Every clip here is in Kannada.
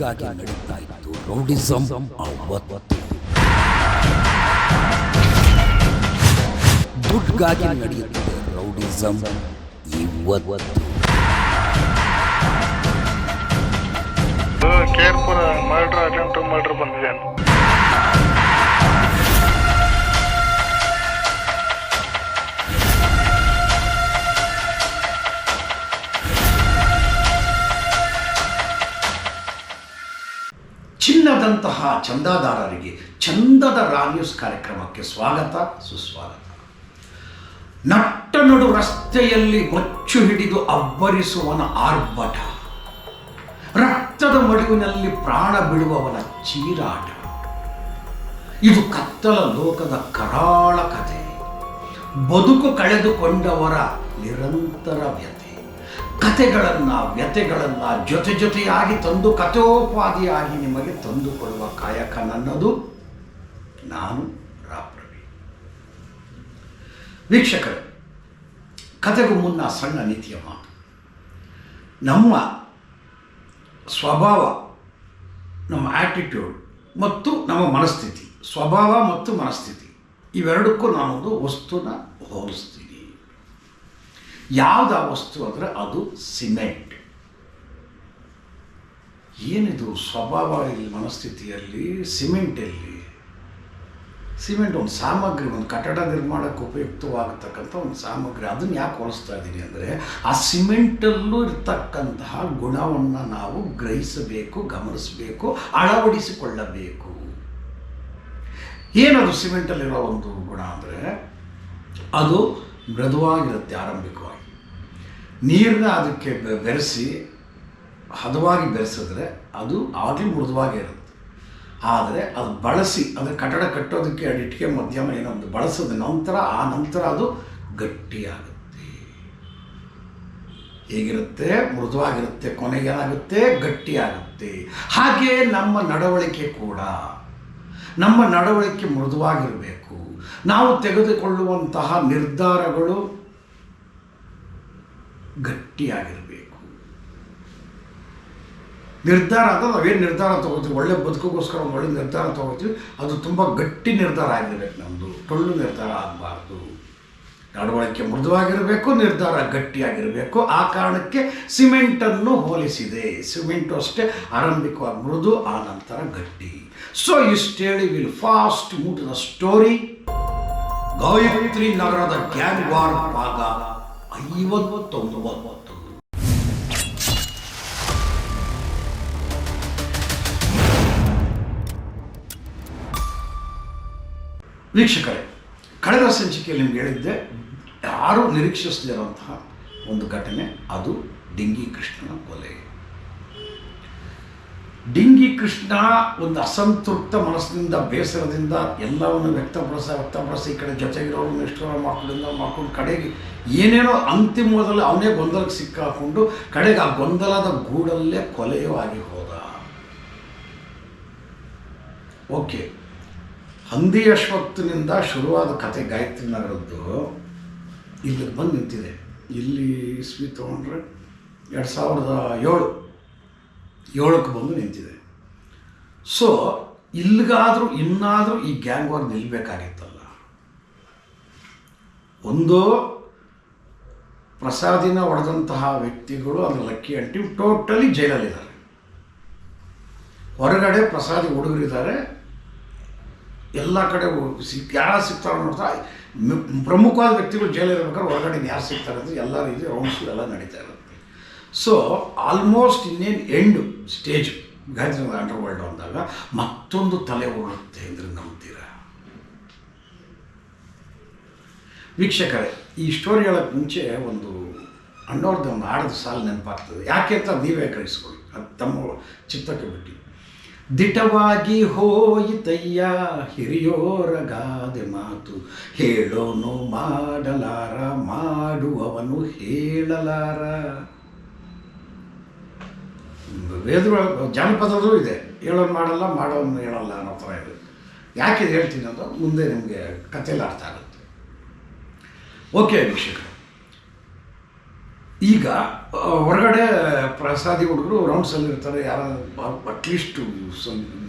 ದುಡ್ಗಾಗಿ ನಡೀತಾ ಇತ್ತು ರೌಡಿಸಂ ಅವತ್ತು. ದುಡ್ಗಾಗಿ ನಡೆಯುತ್ತಿದೆ ರೌಡಿಸಂ ಇವತ್ತು. ಕೇರ್ಪುರ ಮರ್ಡರ್ ಅಟೆಂಪ್ಟ್ ಮರ್ಡರ್ ಬಂದಿದೆ ಚಿನ್ನದಂತಹ ಚಂದಾದಾರರಿಗೆ ಚಂದದ ರಾ ನ್ಯೂಸ್ ಕಾರ್ಯಕ್ರಮಕ್ಕೆ ಸ್ವಾಗತ, ಸುಸ್ವಾಗತ. ನಟ್ಟ ನಡು ರಸ್ತೆಯಲ್ಲಿ ಗೊಚ್ಚು ಹಿಡಿದು ಅಬ್ಬರಿಸುವನ ಆರ್ಭಟ. ರಕ್ತದ ಮಡುವಿನಲ್ಲಿ ಪ್ರಾಣ ಬಿಡುವವನ ಚೀರಾಟ. ಇದು ಕತ್ತಲ ಲೋಕದ ಕರಾಳ ಕಥೆ ಬದುಕು ಕಳೆದುಕೊಂಡವರ ನಿರಂತರ ವ್ಯಥೆ. ಕತೆಗಳನ್ನ ವ್ಯಥೆಗಳನ್ನ ಜೊತೆ ಜೊತೆಯಾಗಿ ತಂದು ಕಥೋಪಾದಿಯಾಗಿ ನಿಮಗೆ ತಂದು ಕೊಡುವ ಕಾಯಕ ನನ್ನದು ನಾನು ರಾಪ್ರವಿ. ವೀಕ್ಷಕರು ಕತೆಗೂ ಮುನ್ನ ಸಣ್ಣ ನೀತಿಯ ಮಾತು. ನಮ್ಮ ಸ್ವಭಾವ, ನಮ್ಮ ಆ್ಯಟಿಟ್ಯೂಡ್ ಮತ್ತು ನಮ್ಮ ಮನಸ್ಥಿತಿ, ಸ್ವಭಾವ ಮತ್ತು ಮನಸ್ಥಿತಿ, ಇವೆರಡಕ್ಕೂ ನಾನೊಂದು ವಸ್ತುನ ಹೋಲಿಸ್ತೀನಿ. ಯಾವ್ದು ಆ ವಸ್ತು ಅಂದರೆ ಅದು ಸಿಮೆಂಟ್. ಏನಿದು ಸ್ವಭಾವ ಇಲ್ಲಿ, ಮನಸ್ಥಿತಿಯಲ್ಲಿ, ಸಿಮೆಂಟ್ ಎಲ್ಲಿ? ಸಿಮೆಂಟ್ ಒಂದು ಸಾಮಗ್ರಿ, ಒಂದು ಕಟ್ಟಡ ನಿರ್ಮಾಣಕ್ಕೆ ಉಪಯುಕ್ತವಾಗತಕ್ಕಂಥ ಒಂದು ಸಾಮಗ್ರಿ. ಅದನ್ನು ಯಾಕೆ ಹೋಲಿಸ್ತಾ ಇದ್ದೀನಿ ಅಂದರೆ, ಆ ಸಿಮೆಂಟಲ್ಲೂ ಇರ್ತಕ್ಕಂತಹ ಗುಣವನ್ನು ನಾವು ಗ್ರಹಿಸಬೇಕು, ಗಮನಿಸಬೇಕು, ಅಳವಡಿಸಿಕೊಳ್ಳಬೇಕು. ಏನದು ಸಿಮೆಂಟಲ್ಲಿರೋ ಒಂದು ಗುಣ ಅಂದರೆ, ಅದು ಮೃದುವಾಗಿರುತ್ತೆ, ಆರಂಭಿಕವಾಗಿ. ನೀರನ್ನ ಅದಕ್ಕೆ ಬೆರೆಸಿ ಹದವಾಗಿ ಬೆರೆಸಿದ್ರೆ ಅದು ಆಗಲಿ ಮೃದುವಾಗಿ ಇರುತ್ತೆ. ಆದರೆ ಅದು ಬಳಸಿ, ಅಂದರೆ ಕಟ್ಟಡ ಕಟ್ಟೋದಕ್ಕೆ ಅದು ಇಟ್ಟಿಗೆ ಮಧ್ಯಮ ಏನೋ ಒಂದು ಬಳಸಿದ ನಂತರ ಆ ನಂತರ ಅದು ಗಟ್ಟಿಯಾಗುತ್ತೆ. ಹೇಗಿರುತ್ತೆ? ಮೃದುವಾಗಿರುತ್ತೆ. ಕೊನೆಗೆ ಏನಾಗುತ್ತೆ? ಗಟ್ಟಿಯಾಗುತ್ತೆ. ಹಾಗೆ ನಮ್ಮ ನಡವಳಿಕೆ ಕೂಡ. ನಮ್ಮ ನಡವಳಿಕೆ ಮೃದುವಾಗಿರಬೇಕು. ನಾವು ತೆಗೆದುಕೊಳ್ಳುವಂತಹ ನಿರ್ಧಾರಗಳು ಗಟ್ಟಿಯಾಗಿರಬೇಕು. ನಿರ್ಧಾರ ಅಂತ ನಾವೇನು ನಿರ್ಧಾರ ತೊಗೋತೀವಿ? ಒಳ್ಳೆ ಬದುಕಿಗೋಸ್ಕರ ಒಂದು ಒಳ್ಳೆ ನಿರ್ಧಾರ ತೊಗೋತೀವಿ. ಅದು ತುಂಬ ಗಟ್ಟಿ ನಿರ್ಧಾರ ಆಗಿರಬೇಕು ನಮ್ಮದು ಟೊಳ್ಳು ನಿರ್ಧಾರ ಆಗಬಾರ್ದು. ನಡವಳಿಕೆ ಮೃದುವಾಗಿರಬೇಕು, ನಿರ್ಧಾರ ಗಟ್ಟಿಯಾಗಿರಬೇಕು. ಆ ಕಾರಣಕ್ಕೆ ಸಿಮೆಂಟನ್ನು ಹೋಲಿಸಿದೆ. ಸಿಮೆಂಟು ಅಷ್ಟೇ ಆರಂಭಿಕವಾಗಿ ಮೃದು, ಆ ನಂತರ ಗಟ್ಟಿ. ಸೊ ಇಷ್ಟು ಹೇಳಿ will fast moot the story. Gayatri ನಗರದ ಗ್ಯಾಂಗ್ ವಾರ್ ಭಾಗ. ಐವತ್ತೊಂಬತ್ತು ವೀಕ್ಷಕರೇ ಕಳೆದ ಸಂಚಿಕೆಯಲ್ಲಿ ನಿಮ್ಗೆ ಹೇಳಿದ್ದೆ ಯಾರೂ ನಿರೀಕ್ಷಿಸದಿರುವಂತಹ ಒಂದು ಘಟನೆ ಅದು ಡಿಂಗಿ ಕೃಷ್ಣನ ಕೊಲೆ. ಡಿಂಗಿ ಕೃಷ್ಣ ಒಂದು ಅಸಂತೃಪ್ತ ಮನಸ್ಸಿನಿಂದ, ಬೇಸರದಿಂದ ಎಲ್ಲವನ್ನು ವ್ಯಕ್ತಪಡಿಸ, ವ್ಯಕ್ತಪಡಿಸಿ ಈ ಕಡೆ ಜೊತೆಗಿರೋರು ಇಷ್ಟರ ಮಕ್ಕಳಿಂದ ಮಾಡ್ಕೊಂಡು ಕಡೆಗೆ ಏನೇನೋ ಅಂತಿಮದಲ್ಲಿ ಅವನೇ ಗೊಂದಲಕ್ಕೆ ಸಿಕ್ಕಾಕೊಂಡು ಕಡೆಗೆ ಆ ಗೊಂದಲದ ಗೂಡಲ್ಲೇ ಕೊಲೆಯೂ ಆಗಿ ಹೋದ. ಓಕೆ. ಹಂದಿ ಅಶ್ವತ್ಥನಿಂದ ಶುರುವಾದ ಕತೆ ಗಾಯತ್ರಿ ನಗರದ್ದು ಇಲ್ಲಿ ಬಂದು ನಿಂತಿದೆ. ಇಲ್ಲಿ ಇಸ್ವಿ ತೊಗೊಂಡ್ರೆ ಎರಡು ಸಾವಿರದ ಏಳು. ಏಳಕ್ಕೆ ಬಂದು ನಿಂತಿದೆ. ಸೊ ಇಲ್ಲಿಗಾದರೂ ಇನ್ನಾದರೂ ಈ ಗ್ಯಾಂಗ್ ವಾರ್ ನಿಲ್ಲಬೇಕಾಗಿತ್ತಲ್ಲ ಒಂದು ಪ್ರಸಾದಿನ ಹೊಡೆದಂತಹ ವ್ಯಕ್ತಿಗಳು ಅದರ ಲಕ್ಕಿ ಅಂಟಿ ಟೋಟಲಿ ಜೈಲಲ್ಲಿದ್ದಾರೆ. ಹೊರಗಡೆ ಪ್ರಸಾದಿ ಹುಡುಗರಿದ್ದಾರೆ. ಎಲ್ಲ ಕಡೆ ಸಿಕ್ ಯಾರು ಸಿಗ್ತಾರೋ ನೋಡ್ತಾ ಪ್ರಮುಖವಾದ ವ್ಯಕ್ತಿಗಳು ಜೈಲಿರ್ಬೇಕಾದ್ರೆ ಹೊರಗಡೆ ಯಾರು ಸಿಗ್ತಾರೆ ಅಂದರೆ ಎಲ್ಲ ರೀತಿ ರೌಂಡ್ಸ್ ಎಲ್ಲ ನಡೀತಾ ಇರುತ್ತೆ. ಸೊ ಆಲ್ಮೋಸ್ಟ್ ಇನ್ನೇನು end stage Gayatri under world ಅಂದಾಗ ಮತ್ತೊಂದು ತಲೆ ಓಡುತ್ತೆ ಅಂದರೆ ನಂಬ್ತೀರಾ? ವೀಕ್ಷಕರೇ, ಈ ಸ್ಟೋರಿ ಹೇಳೋಕ್ಕೆ ಮುಂಚೆ ಒಂದು ಅಣ್ಣವ್ರದ್ದು ಒಂದು ಆಡದ ಸಾಲು ನೆನಪಾಗ್ತದೆ. ಯಾಕೆ ಅಂತ ನೀವೇ ಗ್ರಹಿಸ್ಕೊಳ್ಳಿ ಅದು ತಮ್ಮ ಚಿತ್ತಕ್ಕೆ ಬಿಟ್ಟು. ದಿಟವಾಗಿ ಹೋಯಿತಯ್ಯ ಹಿರಿಯೋರ ಗಾದೆ ಮಾತು. ಹೇಳೋನು ಮಾಡಲಾರ, ಮಾಡುವವನು ಹೇಳಲಾರ. ವೇದ ಜಾನಪದದೂ ಇದೆ. ಹೇಳೋನು ಮಾಡಲ್ಲ, ಮಾಡೋನು ಹೇಳಲ್ಲ ಅನ್ನೋ ಥರ ಇದೆ. ಯಾಕೆ ಇದು ಹೇಳ್ತೀನಿ ಅಂತ ಮುಂದೆ ನಿಮಗೆ ಕಥೆಯಲ್ಲಿ ಅರ್ಥ ಆಗುತ್ತೆ. ಓಕೆ ವೀಕ್ಷಕರು ಈಗ ಹೊರಗಡೆ ಪ್ರಸಾದಿ ಹುಡುಗರು ರೌಂಡ್ಸಲ್ಲಿ ಇರ್ತಾರೆ. ಯಾರು ಅಟ್ಲೀಸ್ಟ್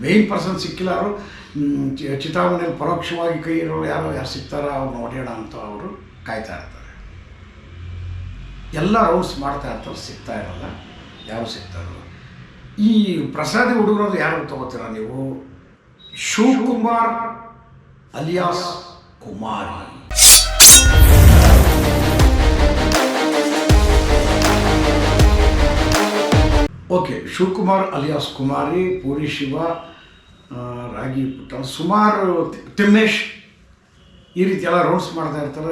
ಮೇನ್ ಪರ್ಸನ್ ಸಿಕ್ಕಿಲ್ಲ ಅವರು. ಚಿತಾವಣೆಯಲ್ಲಿ ಪರೋಕ್ಷವಾಗಿ ಕೈ ಇರೋರು ಯಾರು ಯಾರು ಸಿಗ್ತಾರೋ ಅವ್ರು ನೋಡೋಣ ಅಂತ ಅವರು ಕಾಯ್ತಾ ಇರ್ತಾರೆ. ಎಲ್ಲ ರೌಂಡ್ಸ್ ಮಾಡ್ತಾ ಇರ್ತಾರೆ. ಸಿಗ್ತಾ ಇರಲ್ಲ. ಯಾರು ಸಿಗ್ತಾರೋ. ಈ ಪ್ರಸಾದಿ ಹುಡುಗರು ಯಾರು ತಗೋತೀರ ನೀವು? Shivakumar alias Kumari. Okay, Shivakumar alias Kumari, Puri Shiva Ragi Putta, ಸುಮಾರು ತಿಮ್ಮೇಶ್ ಈ ರೀತಿ ಎಲ್ಲ ರೌಂಡ್ಸ್ ಮಾಡ್ತಾ ಇರ್ತಾರೆ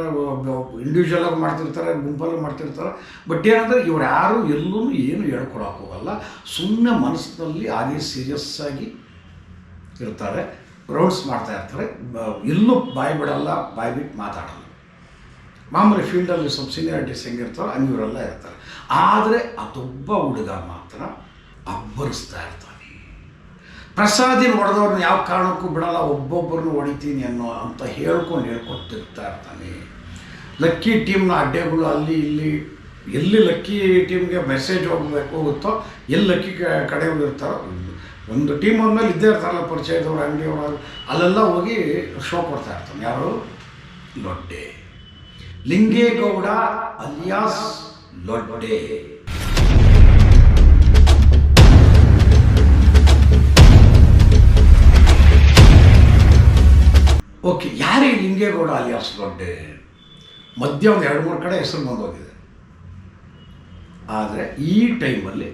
ಇಂಡಿವಿಜುವಲ್ ಆಗಿ ಮಾಡ್ತಿರ್ತಾರೆ, ಗುಂಪಲ್ಲಿ ಮಾಡ್ತಿರ್ತಾರೆ. ಬಟ್ ಏನಂದರೆ ಇವ್ರು ಯಾರು ಎಲ್ಲೂ ಏನು ಹೇಳ್ಕೊಳಕ್ಕೆ ಹೋಗಲ್ಲ. ಸುಮ್ಮನೆ ಮನಸ್ಸಿನಲ್ಲಿ ಹಾಗೆ ಸೀರಿಯಸ್ ಆಗಿ ಇರ್ತಾರೆ ರೌಂಡ್ಸ್ ಮಾಡ್ತಾ ಇರ್ತಾರೆ. ಎಲ್ಲೂ ಬಾಯಿ ಬಿಡಲ್ಲ, ಬಾಯಿ ಬಿಟ್ಟು ಮಾತಾಡಲ್ಲ. ಮಾಮೂಲಿ ಫೀಲ್ಡಲ್ಲಿ ಸ್ವಲ್ಪ ಸೀನಿಯಾರಿಟೀಸ್ ಹೆಂಗಿರ್ತಾರೋ ಹಂಗೆ ಇವರೆಲ್ಲ ಇರ್ತಾರೆ. ಆದರೆ ಅದೊಬ್ಬ ಹುಡುಗ ಮಾತ್ರ ಅಬ್ಬರಿಸ್ತಾ ಇರ್ತಾನೆ. ಪ್ರಸಾದಿನ ಹೊಡೆದವ್ರನ್ನ ಯಾವ ಕಾರಣಕ್ಕೂ ಬಿಡಲ್ಲ, ಒಬ್ಬೊಬ್ಬರನ್ನು ಹೊಡಿತೀನಿ ಅನ್ನೋ ಅಂತ ಹೇಳ್ಕೊಂಡು ಹೇಳ್ಕೊತಿರ್ತಾ ಇರ್ತಾನೆ. ಲಕ್ಕಿ ಟೀಮ್ನ ಅಡ್ಡೆಗಳು ಅಲ್ಲಿ, ಇಲ್ಲಿ, ಎಲ್ಲಿ ಲಕ್ಕಿ ಟೀಮ್ಗೆ ಮೆಸೇಜ್ ಹೋಗಬೇಕು ಹೋಗುತ್ತೋ ಎಲ್ಲಿ ಲಕ್ಕಿ ಕಡೆ ಇರ್ತಾರೋ, ಒಂದು ಟೀಮ್ ಅಂದಮೇಲೆ ಇದ್ದೇ ಇರ್ತಾರಲ್ಲ ಪರಿಚಯದವ್ರು ಅಂಗಡಿಯವರು ಅಲ್ಲೆಲ್ಲ ಹೋಗಿ ಶೋ ಕೊಡ್ತಾ ಇರ್ತಾನೆ. ಯಾರು? ಲೊಡ್ಡೆ. ಲಿಂಗೇಗೌಡ ಅಲಿಯಾಸ್ ಲೊಡ್ಡೆ. ಓಕೆ, ಯಾರೇ ಲಿಂಗೇಗೌಡ ಅಲಿಯಾಸ್ ದೊಡ್ಡೆ, ಮಧ್ಯ ಒಂದು ಎರಡು ಮೂರು ಕಡೆ ಹೆಸರು ಬಂದೋಗಿದೆ ಆದರೆ ಈ ಟೈಮಲ್ಲಿ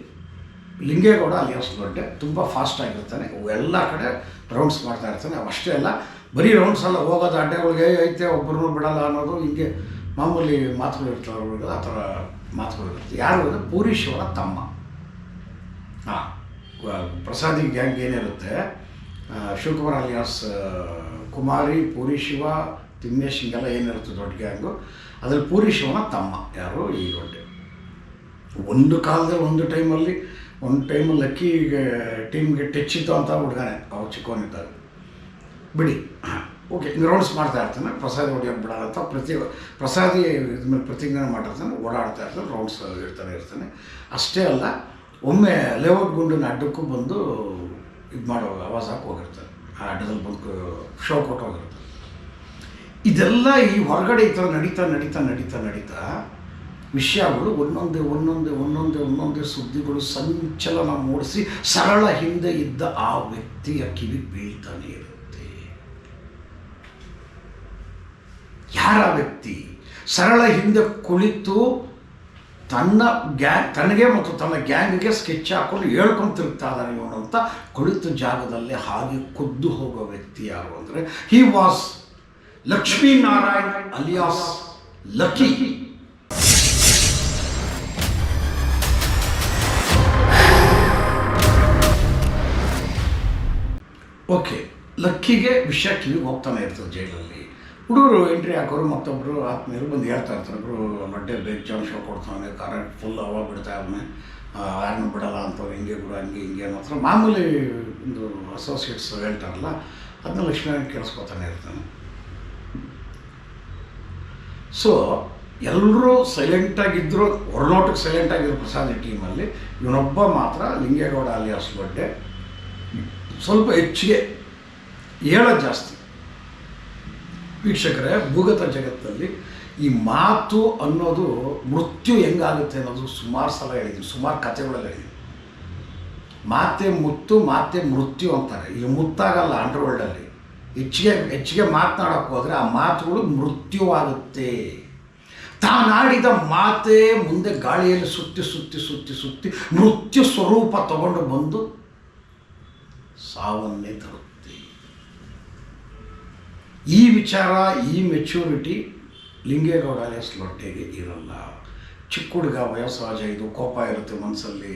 ಲಿಂಗೇಗೌಡ ಅಲಿಯಾಸ್ ದೊಡ್ಡೆ ತುಂಬ ಫಾಸ್ಟ್ ಆಗಿರ್ತಾನೆ, ಎಲ್ಲ ಕಡೆ ರೌಂಡ್ಸ್ ಮಾಡ್ತಾ ಇರ್ತಾನೆ. ಅಷ್ಟೇ ಅಲ್ಲ, ಬರೀ ರೌಂಡ್ಸ್ ಅಲ್ಲ, ಹೋಗೋದು ಅಡ್ಡೆಗಳಿಗೆ ಐತೆ ಒಬ್ಬರನ್ನೂ ಬಿಡಲ್ಲ ಅನ್ನೋದು ಹಿಂಗೆ ಮಾಮೂಲಿ ಮಾತುಗಳು ಇರ್ತಾರೆ ಆ ಥರ ಮಾತುಗಳು ಇರುತ್ತೆ. ಯಾರು ಅಂದರೆ ಪೂರೀಶ್ವರ ತಮ್ಮ. ಹಾಂ ಪ್ರಸಾದಿ ಗ್ಯಾಂಗ್ ಏನಿರುತ್ತೆ ಶಿವಕುಮಾರ್ ಅಲಿಯಾಸ್ ಕುಮಾರಿ, ಪೂರಿ, ಶಿವ, ತಿಮ್ಮೇಶ್ ಹಿಂಗೆಲ್ಲ ಏನಿರುತ್ತೆ ದೊಡ್ಡ ಗ್ಯಾಂಗು. ಅದರಲ್ಲಿ ಪೂರಿ, ಶಿವನ ತಮ್ಮ ಯಾರು ಈ ದೊಡ್ಡ. ಒಂದು ಕಾಲದಲ್ಲಿ ಒಂದು ಟೈಮಲ್ಲಿ, ಒಂದು ಟೈಮ್ ಲಕ್ಕಿ ಟೀಮ್ಗೆ ಟಚ್ ಇತ್ತು ಅಂತ ಹುಡುಗನೇ, ಅವ್ರು ಚಿಕ್ಕವನಿದ್ದಾಗ ಬಿಡಿ. ಓಕೆ ರೌಂಡ್ಸ್ ಮಾಡ್ತಾ ಇರ್ತಾನೆ, ಪ್ರಸಾದಿ ಹೊಡಿಯೋಕೆ ಬಿಡಲ್ಲ ಅಂತ ಪ್ರತಿ, ಪ್ರಸಾದಿ ಇದ್ಮೇಲೆ ಪ್ರತಿಜ್ಞೆ ಮಾಡಿರ್ತಾನೆ ಓಡಾಡ್ತಾ ಇರ್ತಾನೆ ರೌಂಡ್ಸ್ ಇರ್ತಾನೆ ಇರ್ತಾನೆ. ಅಷ್ಟೇ ಅಲ್ಲ, ಒಮ್ಮೆ ಲೇಔಟ್ ಗುಂಡಿನ ಅಡ್ಡಕ್ಕೂ ಬಂದು ಇದು ಮಾಡೋ ಆವಾಸ ಹೋಗಿರ್ತಾನೆ. ಆ ಡಬಲ್ ಬಂದು ಶೋ ಕೊಟ್ಟೋಗಿರುತ್ತೆ ಇದೆಲ್ಲ ಈ ಹೊರಗಡೆ ಈ ಥರ ನಡೀತಾ ನಡೀತಾ ನಡೀತಾ ನಡೀತಾ ವಿಷಯಗಳು ಒಂದೊಂದೇ ಒಂದೊಂದೇ ಒಂದೊಂದೇ ಒಂದೊಂದೇ ಸುದ್ದಿಗಳು ಸಂಚಲನ ಮೂಡಿಸಿ ಸರಳ ಹಿಂದೆ ಇದ್ದ ಆ ವ್ಯಕ್ತಿಯ ಕಿವಿ ಬೀಳ್ತಾನೆ ಇರುತ್ತೆ. ಯಾರ ವ್ಯಕ್ತಿ? ಸರಳ ಹಿಂದೆ ಕುಳಿತು ತನ್ನ ಗ್ಯಾಂಗ್ ತನಗೆ ಮತ್ತು ತನ್ನ ಗ್ಯಾಂಗ್ಗೆ ಸ್ಕೆಚ್ ಹಾಕೊಂಡು ಹೇಳ್ಕೊಂತಿರ್ತಾ ಇದ್ದಾನೆ ಇವನು ಅಂತ ಕುಳಿತ ಜಾಗದಲ್ಲಿ ಹಾಗೆ ಕುದ್ದು ಹೋಗೋ ವ್ಯಕ್ತಿ ಯಾರು ಅಂದರೆ he was Lakshminarayan alias Lucky. Okay ಲಕ್ಕಿಗೆ ವಿಷಯ ಕಿವಿಗೆ ಹೋಗ್ತಾನೆ ಇರ್ತದೆ ಜೈಲಲ್ಲಿ. ಹುಡುಗರು ಎಂಟ್ರಿ ಹಾಕೋರು ಮತ್ತೊಬ್ಬರು ಆತ್ಮೀಯರು ಬಂದು ಹೇಳ್ತಾ ಇರ್ತಾರೆ ಒಬ್ಬರು ಜನ ಶೋ ಕೊಡ್ತಾನೆ ಕರೆಂಟ್ ಫುಲ್ ಅವಾಗ ಬಿಡ್ತಾ ಅವನೇ ಯಾರನ್ನೂ ಬಿಡಲ್ಲ ಅಂತವ್ರು, ಹಿಂಗೆ ಬಿಡು, ಹಂಗೆ ಹಿಂಗೆ ಮಾತ್ರ ಮಾಮೂಲಿ ಒಂದು ಅಸೋಸಿಯೇಟ್ಸ್ ಹೇಳ್ತಾರಲ್ಲ ಅದನ್ನ ಲಕ್ಷ್ಮೀನಾರಾಯಣ ಕೇಳಿಸ್ಕೊತಾನೆ ಇರ್ತಾನೆ. ಸೊ ಎಲ್ಲರೂ ಸೈಲೆಂಟಾಗಿದ್ದರೂ ಹೊರನೋಟಕ್ಕೆ ಸೈಲೆಂಟಾಗಿರೋ ಪ್ರಸಾದ್ ಟೀಮಲ್ಲಿ ಇವನೊಬ್ಬ ಮಾತ್ರ ಲಿಂಗೇಗೌಡ ಅಲಿಯಾಸ್ ಬಡ್ಡೆ ಸ್ವಲ್ಪ ಹೆಚ್ಚಿಗೆ ಹೇಳೋದು ಜಾಸ್ತಿ. ವೀಕ್ಷಕರೇ, ಭೂಗತ ಜಗತ್ತಲ್ಲಿ ಈ ಮಾತು ಅನ್ನೋದು ಮೃತ್ಯು ಹೆಂಗಾಗುತ್ತೆ ಅನ್ನೋದು ಸುಮಾರು ಸಲ ಹೇಳಿದ್ವಿ ಸುಮಾರು ಕಥೆಗಳಲ್ಲಿ ಹೇಳಿದ್ವಿ ಮಾತೆ ಮುತ್ತು, ಮಾತೆ ಮೃತ್ಯು ಅಂತಾರೆ. ಇಲ್ಲಿ ಮುತ್ತಾಗಲ್ಲ ಅಂಡರ್ವರ್ಲ್ಡಲ್ಲಿ. ಹೆಚ್ಚಿಗೆ ಹೆಚ್ಚಿಗೆ ಮಾತನಾಡೋಕ್ಕೆ ಹೋದರೆ ಆ ಮಾತುಗಳು ಮೃತ್ಯುವಾಗುತ್ತೆ. ತಾನಾಡಿದ ಮಾತೆ ಮುಂದೆ ಗಾಳಿಯಲ್ಲಿ ಸುತ್ತಿ ಸುತ್ತಿ ಸುತ್ತಿ ಸುತ್ತಿ ಮೃತ್ಯು ಸ್ವರೂಪ ತಗೊಂಡು ಬಂದು ಸಾವನ್ನೇ ತರುತ್ತೆ. ಈ ವಿಚಾರ, ಈ ಮೆಚ್ಯೂರಿಟಿ ಲಿಂಗೇಗೌಡ ಎಸ್ ಲೊಟ್ಟೆಗೆ ಇರಲ್ಲ. ಚಿಕ್ಕ ಹುಡುಗ ವಯಸ್ಸಹಜ ಇದು ಕೋಪ ಇರುತ್ತೆ ಮನಸ್ಸಲ್ಲಿ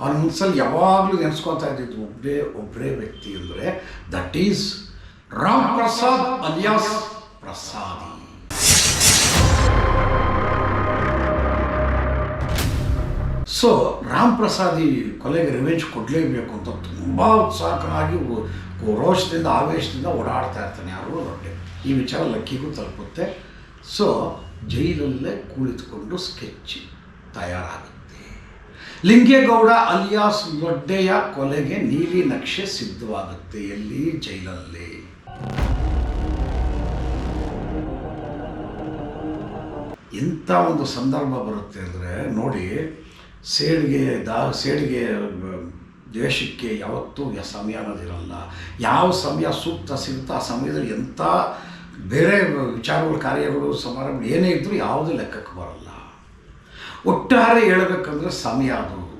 ಅವ್ರ ಮನಸ್ಸಲ್ಲಿ ಯಾವಾಗಲೂ ನೆನೆಸ್ಕೊತಾ ಇದ್ದಿದ್ದು ಒಬ್ಬರೇ ಒಬ್ಬರೇ ವ್ಯಕ್ತಿ ಅಂದರೆ that is Ram Prasad alias Prasadi. So Ram Prasadi ಕೊಲೆಗೆ ರಿವೆಂಜ್ ಕೊಡಲೇಬೇಕು ಅಂತ ತುಂಬ ಉತ್ಸಾಹಕನಾಗಿ ರೋಷದಿಂದ ಆವೇಶದಿಂದ ಓಡಾಡ್ತಾ ಇರ್ತಾನೆ ಯಾರು ನೋಡಿ ಈ ವಿಚಾರ ಲಕ್ಕಿಗೂ ತಲುಪುತ್ತೆ. ಸೊ ಜೈಲಲ್ಲೇ ಕುಳಿತುಕೊಂಡು ಸ್ಕೆಚ್ ತಯಾರಾಗುತ್ತೆ. ಲಿಂಗೇಗೌಡ ಅಲಿಯಾಸ್ ಲೊಡ್ಡೆಯ ಕೊಲೆಗೆ ನೀಲಿ ನಕ್ಷೆ ಸಿದ್ಧವಾಗುತ್ತೆ ಎಲ್ಲಿ? ಜೈಲಲ್ಲಿ. ಇಂಥ ಒಂದು ಸಂದರ್ಭ ಬರುತ್ತೆ ಅಂದರೆ ನೋಡಿ, ಸೇಡಿಗೆ ದಾ ಸೇಡಿಗೆ ದ್ವೇಷಕ್ಕೆ ಯಾವತ್ತೂ ಸಮಯ ಅನ್ನೋದಿರಲ್ಲ ಯಾವ ಸಮಯ ಸೂಕ್ತ ಸಿಗುತ್ತೋ ಆ ಸಮಯದಲ್ಲಿ ಎಂಥ ಬೇರೆ ವಿಚಾರಗಳು, ಕಾರ್ಯಗಳು ಸಮಾರಂಭ ಏನೇ ಇದ್ದರೂ ಯಾವುದೂ ಲೆಕ್ಕಕ್ಕೆ ಬರಲ್ಲ. ಒಟ್ಟಾರೆ ಹೇಳಬೇಕಂದ್ರೆ ಸಮಯ ಅದು.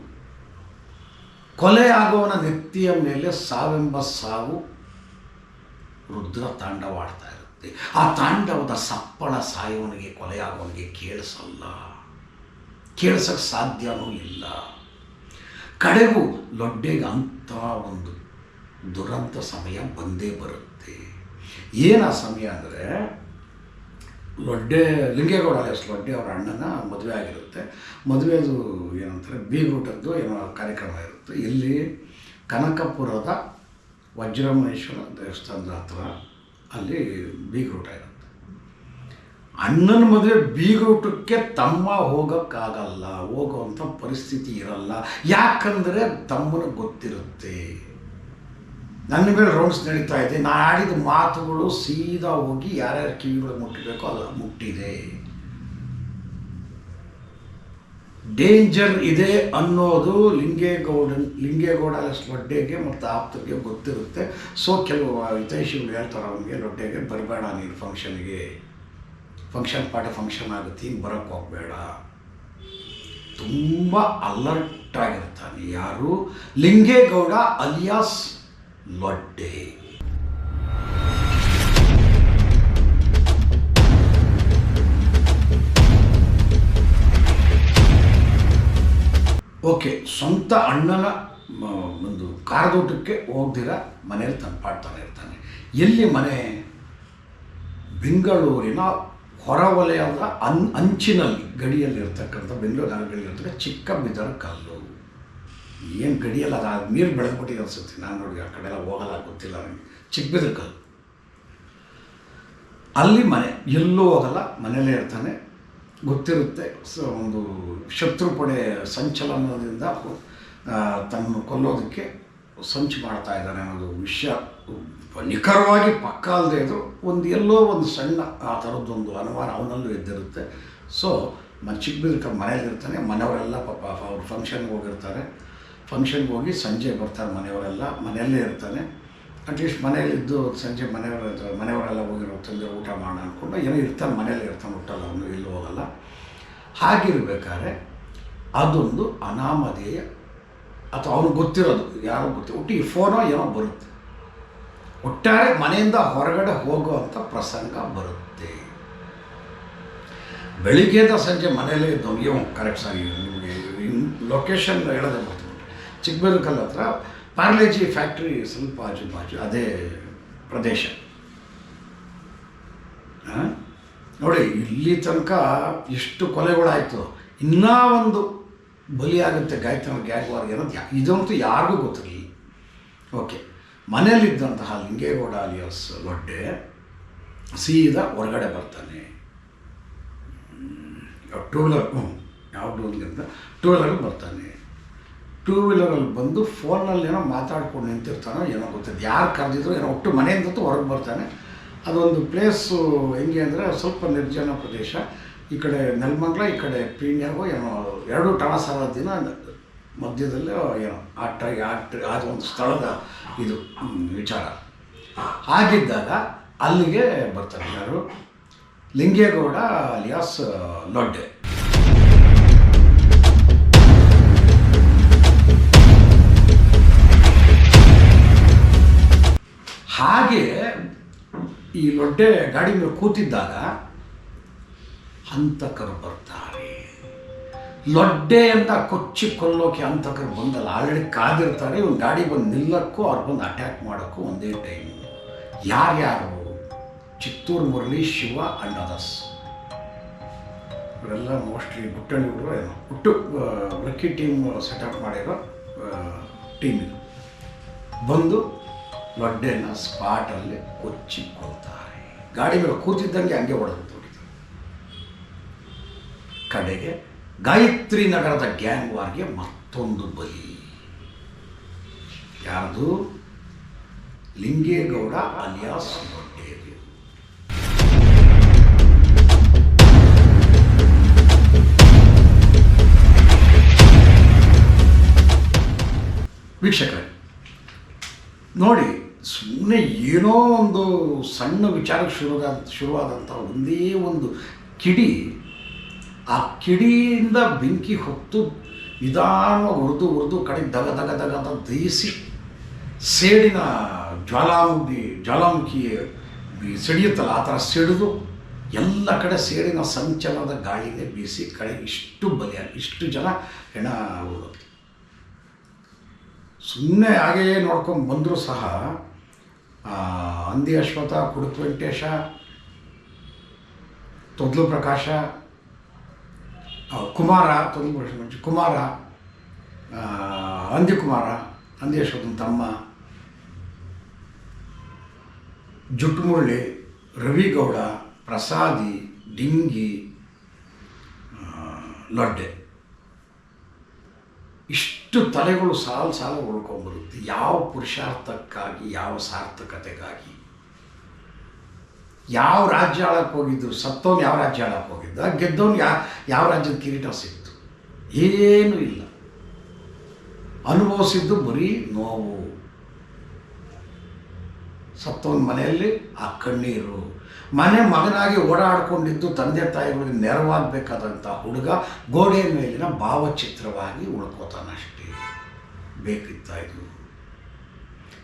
ಕೊಲೆ ಆಗುವನ ವ್ಯಕ್ತಿಯ ಮೇಲೆ ಸಾವೆಂಬ ಸಾವು ರುದ್ರ ತಾಂಡವಾಡ್ತಾ ಇರುತ್ತೆ. ಆ ತಾಂಡವದ ಸಪ್ಪಳ ಸಾಯುವನಿಗೆ ಕೊಲೆಯಾಗುವವನಿಗೆ ಕೇಳಿಸಲ್ಲ. ಕೇಳಿಸಕ್ಕೆ ಸಾಧ್ಯವೂ ಇಲ್ಲ. ಕಡೆಗೂ ಲೊಡ್ಡೆಗೆ ಅಂಥ ಒಂದು ದುರಂತ ಸಮಯ ಬಂದೇ ಬರುತ್ತೆ. ಏನು ಆ ಸಮಯ ಅಂದರೆ, ಲೊಡ್ಡೆ ಲಿಂಗೇಗೌಡ ಎಸ್ ಲೊಡ್ಡೆ ಅವರ ಅಣ್ಣನ ಮದುವೆ ಆಗಿರುತ್ತೆ. ಮದುವೆದು ಏನಂತಾರೆ ಬೀಗೂಟದ್ದು ಏನೋ ಕಾರ್ಯಕ್ರಮ ಇರುತ್ತೆ. ಇಲ್ಲಿ ಕನಕಪುರದ ವಜ್ರಮಹೇಶ್ವರ ದೇವಸ್ಥಾನದ ಹತ್ರ ಅಲ್ಲಿ ಬೀಗೂಟ ಇರುತ್ತೆ ಅಣ್ಣನ ಮದುವೆ ಬೀಗೂಟಕ್ಕೆ ತಮ್ಮ ಹೋಗೋಕ್ಕಾಗಲ್ಲ, ಹೋಗುವಂಥ ಪರಿಸ್ಥಿತಿ ಇರಲ್ಲ. ಯಾಕಂದರೆ ತಮ್ಮನ ಗೊತ್ತಿರುತ್ತೆ. ನನ್ನ ಮೇಲೆ ರೌಂಡ್ಸ್ ನಡೀತಾ ಇದೆ. ನಾನು ಆಡಿದ ಮಾತುಗಳು ಸೀದಾ ಹೋಗಿ ಯಾರ್ಯಾರು ಕಿವಿಗಳು ಮುಟ್ಟಬೇಕೋ ಅದು ಮುಟ್ಟಿದೆ. ಡೇಂಜರ್ ಇದೆ ಅನ್ನೋದು ಲಿಂಗೇಗೌಡ ಎಸ್ ಲೊಡ್ಡೆಗೆ ಮತ್ತು ಆಪ್ತರಿಗೆ ಗೊತ್ತಿರುತ್ತೆ. ಸೊ ಕೆಲವು ಹಿತೈಷಿಗಳು ಹೇಳ್ತಾರೆ, ಅವನಿಗೆ ಲೊಡ್ಡೆಗೆ ಬರಬೇಡ ನೀನು ಫಂಕ್ಷನ್ಗೆ ಫಂಕ್ಷನ್ ಪಾಠ ಫಂಕ್ಷನ್ ಆಗುತ್ತೆ. ಹಿಂಗೆ ಬರೋಕ್ಕೆ ಹೋಗಬೇಡ. ತುಂಬ ಅಲರ್ಟ್ ಆಗಿರ್ತಾನೆ ಯಾರು? ಲಿಂಗೇಗೌಡ ಅಲಿಯಾಸ್ ಲೊಡ್ಡೆ. ಓಕೆ, ಸ್ವಂತ ಅಣ್ಣನ ಒಂದು ಕಾರದೋಟಕ್ಕೆ ಹೋಗ್ದಿರ? ಮನೇಲಿ ತಂದು ಪಾಡ್ತಾನೆ ಇರ್ತಾನೆ. ಎಲ್ಲಿ ಮನೆ? ಬೆಂಗಳೂರಿನ ಹೊರವಲಯದ ಅನ್, ಅಂಚಿನಲ್ಲಿ, ಗಡಿಯಲ್ಲಿರ್ತಕ್ಕಂಥ ಬೆಂಗಳೂರು ಚಿಕ್ಕ ಬಿದರ ಕಲ್ಲು. ಏನು ಗಡಿಯಲ್ಲ ಅದು ನೀರು ಬೆಳೆದ್ಬಿಟ್ಟಿದೆ ಅನ್ಸುತ್ತೆ. ನಾನು ನೋಡಿ, ಆ ಕಡೆ ಎಲ್ಲ ಹೋಗಲ್ಲ, ಗೊತ್ತಿಲ್ಲ ನನಗೆ ಚಿಕ್ಕ ಬಿದರ ಕಲ್ಲು. ಅಲ್ಲಿ ಮನೆ, ಎಲ್ಲೂ ಹೋಗಲ್ಲ, ಮನೆಯಲ್ಲೇ ಇರ್ತಾನೆ. ಗೊತ್ತಿರುತ್ತೆ, ಸೊ, ಒಂದು ಶತ್ರು ಪಡೆ ಸಂಚಲನದಿಂದ ತನ್ನ ಕೊಲ್ಲೋದಕ್ಕೆ ಸಂಚು ಮಾಡ್ತಾ ಇದ್ದಾನೆ ಅನ್ನೋದು ವಿಷಯ. ನಿಖರವಾಗಿ ಪಕ್ಕ ಅಲ್ಲದೆ ಒಂದು ಎಲ್ಲೋ ಒಂದು ಸಣ್ಣ ಆ ಥರದ್ದೊಂದು ಅನುಮಾನ ಅವನಲ್ಲೂ ಇದ್ದಿರುತ್ತೆ ಸೊ ಮ ಚಿಕ್ಕಬಿದ್ಕ ಮನೆಯಲ್ಲಿರ್ತಾನೆ, ಮನೆಯವರೆಲ್ಲ ಪಾಪ ಅವ್ರು ಫಂಕ್ಷನ್ಗೆ ಹೋಗಿರ್ತಾರೆ. ಫಂಕ್ಷನ್ಗೆ ಹೋಗಿ ಸಂಜೆ ಬರ್ತಾರೆ ಮನೆಯವರೆಲ್ಲ, ಮನೆಯಲ್ಲೇ ಇರ್ತಾನೆ. ಅಟ್ಲೀಸ್ಟ್ ಮನೆಯಲ್ಲಿದ್ದು ಸಂಜೆ ಮನೆಯವರ ಮನೆಯವರೆಲ್ಲ ಹೋಗಿರೋ ತಂದೆ ಊಟ ಮಾಡೋಣ ಅಂದ್ಕೊಂಡು ಏನೋ ಇರ್ತಾನೆ ಮನೆಯಲ್ಲೇ ಇರ್ತಾನೆ ಹುಟ್ಟಲ್ಲ, ಅವನು ಎಲ್ಲೂ ಹೋಗಲ್ಲ. ಹಾಗಿರ್ಬೇಕಾದ್ರೆ ಅದೊಂದು ಅನಾಮಧೇಯ, ಅಥವಾ ಅವ್ನಿಗೆ ಗೊತ್ತಿರೋದು ಯಾರೋ ಗೊತ್ತಿರೋ ಒಟ್ಟು ಈ ಫೋನೋ ಏನೋ ಬರುತ್ತೆ. ಒಟ್ಟಾರೆ ಮನೆಯಿಂದ ಹೊರಗಡೆ ಹೋಗುವಂಥ ಪ್ರಸಂಗ ಬರುತ್ತೆ. ಬೆಳಿಗ್ಗೆದ ಸಂಜೆ ಮನೆಯಲ್ಲೇ ಇದ್ದವು ಕರೆಕ್ಟ್ ಆಗಿ ನಿಮಗೆ ಲೊಕೇಶನ್ ಹೇಳೋದೇ ಬರ್ತೀನಿ. ಚಿಕ್ಕಬೇಲಕಲ್ ಹತ್ರ ಪಾರ್ಲೇಜಿ ಫ್ಯಾಕ್ಟ್ರಿ ಸ್ವಲ್ಪ ಆಜು ಬಾಜು, ಅದೇ ಪ್ರದೇಶ? ನೋಡಿ, ಇಲ್ಲಿ ತನಕ ಎಷ್ಟು ಕೊಲೆಗಳಾಯಿತು. ಇನ್ನೂ ಒಂದು ಬಲಿಯಾಗುತ್ತೆ ಗಾಯತ್ರಿ ಗ್ಯಾಗ್ವಾರ್ಗೆ ಅನ್ನೋದು ಇದಂತೂ ಯಾರಿಗೂ ಗೊತ್ತಿರಲಿಲ್ಲ. ಓಕೆ ಮನೆಯಲ್ಲಿದ್ದಂತಹ ಲಿಂಗೇಗೌಡ ಅಲಿಯಾಸ್ ಲೊಡ್ಡೆ ಸೀದಾ ಹೊರಗಡೆ ಬರ್ತಾನೆ. ಟೂ ವೀಲರ್ ಹ್ಞೂ ಟೂ ಅಂತ ಟೂ ವೀಲರಲ್ಲಿ ಬರ್ತಾನೆ. ಟೂ ವೀಲರಲ್ಲಿ ಬಂದು ಫೋನಲ್ಲಿ ಏನೋ ಮಾತಾಡ್ಕೊಂಡು ನಿಂತಿರ್ತಾನೋ ಏನೋ ಗೊತ್ತಿದೆ ಯಾರು ಕರೆದಿದ್ರು ಏನೋ ಒಟ್ಟು ಮನೆಯಿಂದ ಹೊರಗೆ ಬರ್ತಾನೆ. ಅದೊಂದು ಪ್ಲೇಸು ಹೆಂಗೆ ಅಂದರೆ ಸ್ವಲ್ಪ ನಿರ್ಜನ ಪ್ರದೇಶ. ಈ ಕಡೆ ನೆಲಮಂಗ್ಲ, ಈ ಕಡೆ ಪೀಣ್ಯಗೋ ಏನೋ ಎರಡು ಟಣಸಾರ ದಿನ ಮಧ್ಯದಲ್ಲೇ ಏನೋ ಆ ಟ್ರೈ ಆ ಟ್ರೈ ಆ ಒಂದು ಸ್ಥಳದ ಇದು ವಿಚಾರ. ಹಾಗಿದ್ದಾಗ ಅಲ್ಲಿಗೆ ಬರ್ತಾರೆ ಯಾರು ಲಿಂಗೇಗೌಡ ಅಲಿಯಾಸ್ ಲೊಡ್ಡೆ. ಹಾಗೆ ಈ ಲೊಡ್ಡೆ ಗಾಡಿ ಮೇಲೆ ಕೂತಿದ್ದಾಗ ಹಂತಕರು ಬರ್ತಾರೆ. ಲೊಡ್ಡೆಯಿಂದ ಕೊಚ್ಚಿ ಕೊಲ್ಲೋಕೆ ಹಂತಕರು ಬಂದಲ್ಲ. ಆಲ್ರೆಡಿ ಕಾದಿರ್ತಾರೆ. ಇವ್ನು ಗಾಡಿ ಬಂದು ನಿಲ್ಲಕ್ಕೂ ಅವ್ರು ಬಂದು ಅಟ್ಯಾಕ್ ಮಾಡೋಕ್ಕೂ ಒಂದೇ ಟೈಮ್ ಯಾರ್ಯಾರು ಚಿತ್ತೂರು ಮುರಳಿ, ಶಿವ ಅಂಡ್ ಅದರ್ಸ್ ಇವರೆಲ್ಲ ಮೋಸ್ಟ್ಲಿ ಗುಟ್ಟಳ್ಳಿ ಹುಡುಗರು ಏನೋ ಹುಟ್ಟು ಟೀಮ್ ಸೆಟಪ್ ಮಾಡಿರೋ ಟೀಮ್ ಇದು. ಬಂದು ಲೊಡ್ಡೆನ ಸ್ಪಾಟಲ್ಲಿ ಕೊಚ್ಚಿ ಕೊಲ್ತಾರೆ. ಗಾಡಿ ಮೇಲೆ ಕೂತಿದ್ದಂಗೆ ಹಂಗೆ ಹೊಡೆದು ಕಡೆಗೆ ಗಾಯತ್ರಿ ನಗರದ ಗ್ಯಾಂಗ್ ವಾರ್ಗೆ ಮತ್ತೊಂದು ಬಲಿ ಯಾರದು? ಲಿಂಗೇಗೌಡ ಅಲಿಯಾಸ್ ದೊಡ್ಡೇರಿ ವೀಕ್ಷಕರೇ, ನೋಡಿ ಸುಮ್ಮನೆ ಏನೋ ಒಂದು ಸಣ್ಣ ವಿಚಾರಕ್ಕೆ ಶುರುವಾದ ಶುರುವಾದಂಥ ಒಂದೇ ಒಂದು ಕಿಡಿ ಆ ಕಿಡಿಯಿಂದ ಬೆಂಕಿ ಹೊತ್ತು ನಿಧಾನವಾಗಿ ಉರಿದು ಉರಿದು ಕಡೆ ದಗ ದಗ ದಗ ಅಂತ ದಹಿಸಿ ಸೇಡಿನ ಜ್ವಾಲಾಮುಖಿ ಜ್ವಾಲಾಮುಖಿ ಸಿಡಿಯುತ್ತಲ್ಲ, ಆ ಥರ ಸಿಡಿದು ಎಲ್ಲ ಕಡೆ ಸೇಡಿನ ಸಂಚಲನದ ಗಾಳಿಯೇ ಬೀಸಿ ಕಡೆ ಇಷ್ಟು ಬಲಿಯ ಇಷ್ಟು ಜನ ಹೆಣ ಸುಮ್ಮನೆ ಹಾಗೆಯೇ ನೋಡ್ಕೊಂಡು ಬಂದರೂ ಸಹ ಅಂದಿ ಅಶ್ವಥ ಕುಡುಕು ವೆಂಕಟೇಶ, ತೊದ್ಲು ಪ್ರಕಾಶ ಕುಮಾರ ತುಂಬ ವರ್ಷ ಅಂದಿ ಕುಮಾರ ಅಂದಿ ಅಶ್ವಥನ ತಮ್ಮ ಜುಟ್ಟುಮುರಳಿ ರವಿಗೌಡ, ಪ್ರಸಾದಿ, ಡಿಂಗಿ ಲೊಡ್ಡೆ. ಇಷ್ಟು ತಲೆಗಳು ಸಾಲು ಸಾಲು ಉಳ್ಕೊಂಡ್ಬರುತ್ತೆ ಯಾವ ಪುರುಷಾರ್ಥಕ್ಕಾಗಿ, ಯಾವ ಸಾರ್ಥಕತೆಗಾಗಿ. ಯಾವ ರಾಜ್ಯ ಆಳಕ್ಕೆ ಹೋಗಿದ್ದು, ಸತ್ತೋನು ಯಾವ ರಾಜ್ಯ ಆಳಕ್ಕೆ ಹೋಗಿದ್ದ ಗೆದ್ದವನು ಯಾ, ಯಾವ ರಾಜ್ಯದ ಕಿರೀಟ ಸಿಕ್ತು ಏನೂ ಇಲ್ಲ. ಅನುಭವಿಸಿದ್ದು ಬರೀ ನೋವು. ಸತ್ತೋನ್ ಮನೆಯಲ್ಲಿ ಆ ಕಣ್ಣೀರು. ಮನೆ ಮಗನಾಗಿ ಓಡಾಡಿಕೊಂಡಿದ್ದು ತಂದೆ ತಾಯಿಗಳಿಗೆ ನೆರವಾಗಬೇಕಾದಂಥ ಹುಡುಗ ಗೋಡೆಯ ಮೇಲಿನ ಭಾವಚಿತ್ರವಾಗಿ ಉಳ್ಕೋತಾನಷ್ಟೇ. ಬೇಕಿತ್ತ ಇದು?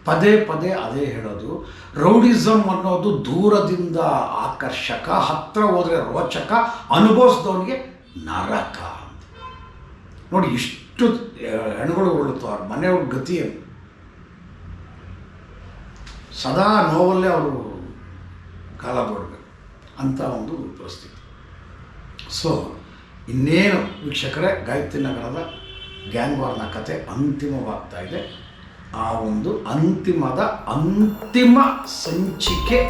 ಪದೇ ಪದೇ ಅದೇ ಹೇಳೋದು. ರೌಡಿಸಮ್ ಅನ್ನೋದು ದೂರದಿಂದ ಆಕರ್ಷಕ, ಹತ್ರ ಹೋದರೆ ರೋಚಕ, ಅನುಭವಿಸಿದವನಿಗೆ ನರಕ ಅಂತ. ನೋಡಿ, ಇಷ್ಟು ಹೆಣ್ಗಳು ಉಳ್ತಾವ ಅವ್ರ ಮನೆಯವ್ರ ಗತಿ ಸದಾ ನೋವಲ್ಲೇ ಅವರು ಕಾಲ ಬರಬೇಕು ಅಂತ ಒಂದು ಪರಿಸ್ಥಿತಿ. ಸೊ ಇನ್ನೇನು, ವೀಕ್ಷಕರೇ, ಗಾಯತ್ರಿ ನಗರದ ಗ್ಯಾಂಗ್ವಾರ್ನ ಕತೆ ಅಂತಿಮವಾಗ್ತಾ ಇದೆ. ಆ ಒಂದು ಅಂತಿಮದ ಅಂತಿಮ ಸಂಚಿಕೆ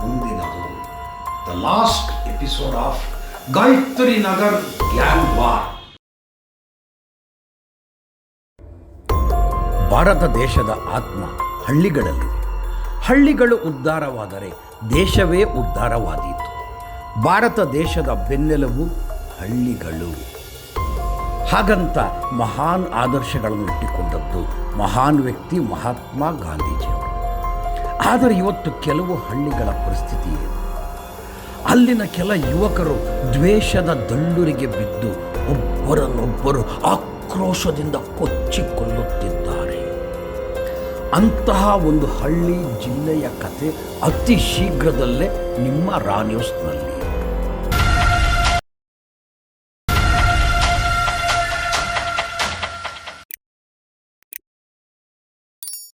ಮುಂದಿನದು. The last episode of Gayatri Nagar gang war Bharat ದೇಶದ ಆತ್ಮ ಹಳ್ಳಿಗಳಲ್ಲಿದೆ ಹಳ್ಳಿಗಳು ಉದ್ಧಾರವಾದರೆ ದೇಶವೇ ಉದ್ಧಾರವಾದೀತು. ಭಾರತ ದೇಶದ ಬೆನ್ನೆಲುಬು ಹಳ್ಳಿಗಳು. ಹಾಗಂತ ಮಹಾನ್ ಆದರ್ಶಗಳನ್ನು ಇಟ್ಟುಕೊಂಡದ್ದು ಮಹಾನ್ ವ್ಯಕ್ತಿ ಮಹಾತ್ಮ ಗಾಂಧೀಜಿಯವರು. ಆದರೆ ಇವತ್ತು ಕೆಲವು ಹಳ್ಳಿಗಳ ಪರಿಸ್ಥಿತಿ ಏನು ಅಲ್ಲಿನ ಕೆಲ ಯುವಕರು ದ್ವೇಷದ ದಂಡುರಿಗೆ ಬಿದ್ದು ಒಬ್ಬರನ್ನೊಬ್ಬರು ಆಕ್ರೋಶದಿಂದ ಕೊಚ್ಚಿಕೊಳ್ಳುತ್ತಿದ್ದಾರೆ. ಅಂತಹ ಒಂದು ಹಳ್ಳಿ ಜಿಲ್ಲೆಯ ಕತೆ ಅತಿ ಶೀಘ್ರದಲ್ಲೇ ನಿಮ್ಮ ರಾ ನ್ಯೂಸ್ನಲ್ಲಿ